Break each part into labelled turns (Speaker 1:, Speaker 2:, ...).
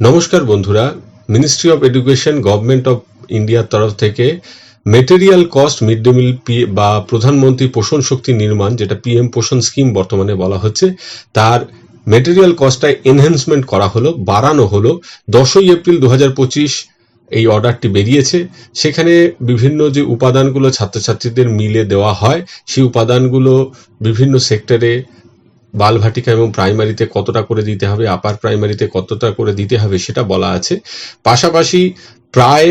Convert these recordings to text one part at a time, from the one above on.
Speaker 1: নমস্কার বন্ধুরা ministry of education government of ইন্ডিয়ার তরফ থেকে material cost mid day meal বা প্রধানমন্ত্রী পোষণ শক্তি নির্মাণ, যেটা পিএম পোষণ স্কিম বর্তমানে বলা হচ্ছে, তার মেটেরিয়াল কস্টটা এনহ্যান্সমেন্ট করা হলো, বাড়ানো হলো। দশই এপ্রিল দু হাজার পঁচিশ এই অর্ডারটি বেরিয়েছে। সেখানে বিভিন্ন যে উপাদানগুলো ছাত্রছাত্রীদের মিলে দেওয়া হয়, সেই উপাদানগুলো বিভিন্ন সেক্টরে বালভাটিকা এবং প্রাইমারিতে কতটা করে দিতে হবে, আপার প্রাইমারিতে কতটা করে দিতে হবে সেটা বলা আছে। পাশাপাশি প্রায়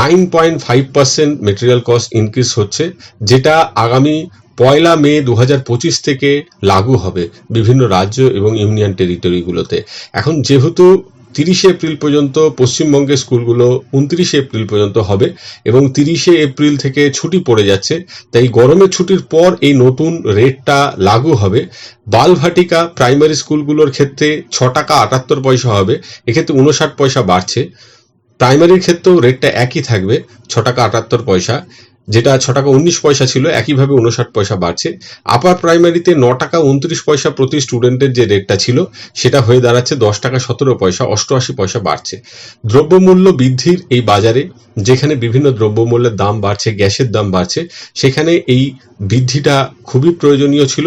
Speaker 1: nine point five percent material cost increase হচ্ছে, যেটা আগামী পয়লা মে দু পঁচিশ থেকে লাগু হবে বিভিন্ন রাজ্য এবং ইউনিয়ন টেরিটরিগুলোতে এখন যেহেতু তিরিশে এপ্রিল পর্যন্ত পশ্চিমবঙ্গের স্কুলগুলো উনত্রিশে এপ্রিল পর্যন্ত হবে এবং তিরিশে এপ্রিল থেকে ছুটি পড়ে যাচ্ছে। তাই গরমের ছুটির পর এই নতুন রেটটা লাগু হবে। বালভাটিকা প্রাইমারি স্কুলগুলোর ক্ষেত্রে ছ টাকা আটাত্তর পয়সা হবে। এক্ষেত্রে উনষাট পয়সা বাড়ছে। প্রাইমারির ক্ষেত্রেও রেটটা একই থাকবে, ছ টাকা আটাত্তর পয়সা। যেটা ছ টাকা উনিশ পয়সা ছিল, একইভাবে উনষাট পয়সা বাড়ছে। আপার প্রাইমারিতে ন টাকা উনত্রিশ পয়সা প্রতি স্টুডেন্টের যে রেটটা ছিল, সেটা হয়ে দাঁড়াচ্ছে দশ টাকা সতেরো পয়সা, অষ্টআশি পয়সা বাড়ছে। দ্রব্যমূল্য বৃদ্ধির এই বাজারে, যেখানে বিভিন্ন দ্রব্যমূল্যের দাম বাড়ছে, গ্যাসের দাম বাড়ছে, সেখানে এই বৃদ্ধিটা খুবই প্রয়োজনীয় ছিল।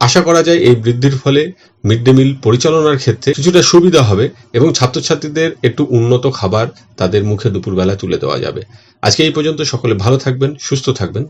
Speaker 1: আশা করা যায় এই বৃদ্ধির ফলে মিড ডে মিল পরিচালনার ক্ষেত্রে কিছুটা সুবিধা হবে এবং ছাত্রছাত্রীদের একটু উন্নত খাবার তাদের মুখে দুপুরবেলা তুলে দেওয়া যাবে। আজকে এই পর্যন্ত সকলে ভালো থাকবেন, সুস্থ থাকবেন।